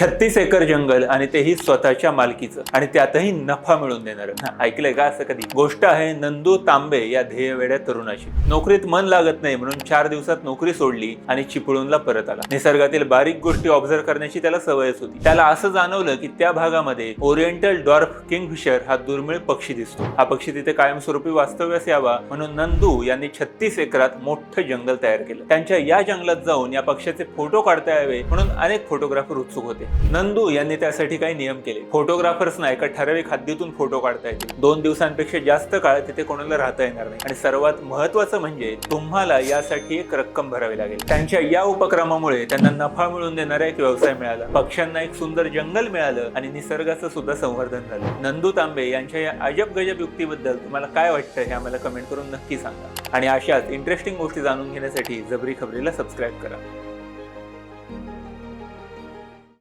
छत्तीस एकर जंगल आणि तेही स्वतःच्या मालकीचं. आणि त्यातही नफा मिळवून देणारं. ऐकलंय का असं कधी? गोष्ट आहे नंदू तांबे या ध्येयवेड्या तरुणाची नोकरीत मन लागत नाही म्हणून चार दिवसात नोकरी सोडली आणि चिपळूणला परत आला. निसर्गातील बारीक गोष्टी ऑब्झर्व करण्याची त्याला सवयच होती. त्याला असं जाणवलं की त्या भागामध्ये ओरिएंटल डॉर्फ किंगफिशर हा दुर्मिळ पक्षी दिसतो. हा पक्षी तिथे कायमस्वरूपी वास्तव्यास यावा म्हणून नंदू यांनी छत्तीस एकरात मोठं जंगल तयार केलं. त्यांच्या या जंगलात जाऊन या पक्ष्याचे फोटो काढता यावे म्हणून अनेक फोटोग्राफर उत्सुक होते. नंदू यांनी त्यासाठी काही नियम केले. फोटोग्राफर्सना एका ठराविक हद्दीतून फोटो काढता येतील. दोन दिवसांपेक्षा जास्त काळ तिथे कोणाला राहता येणार नाही. आणि सर्वात महत्वाचं म्हणजे तुम्हाला यासाठी एक रक्कम भरावी लागेल. त्यांच्या या उपक्रमामुळे त्यांना नफा मिळून देणारा एक व्यवसाय मिळाला. पक्ष्यांना एक सुंदर जंगल मिळालं आणि निसर्गाचं सुद्धा संवर्धन झालं. नंदू तांबे यांच्या या अजब गजब युक्तीबद्दल तुम्हाला काय वाटतं हे आम्हाला कमेंट करून नक्की सांगा. आणि अशाच इंटरेस्टिंग गोष्टी जाणून घेण्यासाठी जबरी खबरीला सबस्क्राईब करा.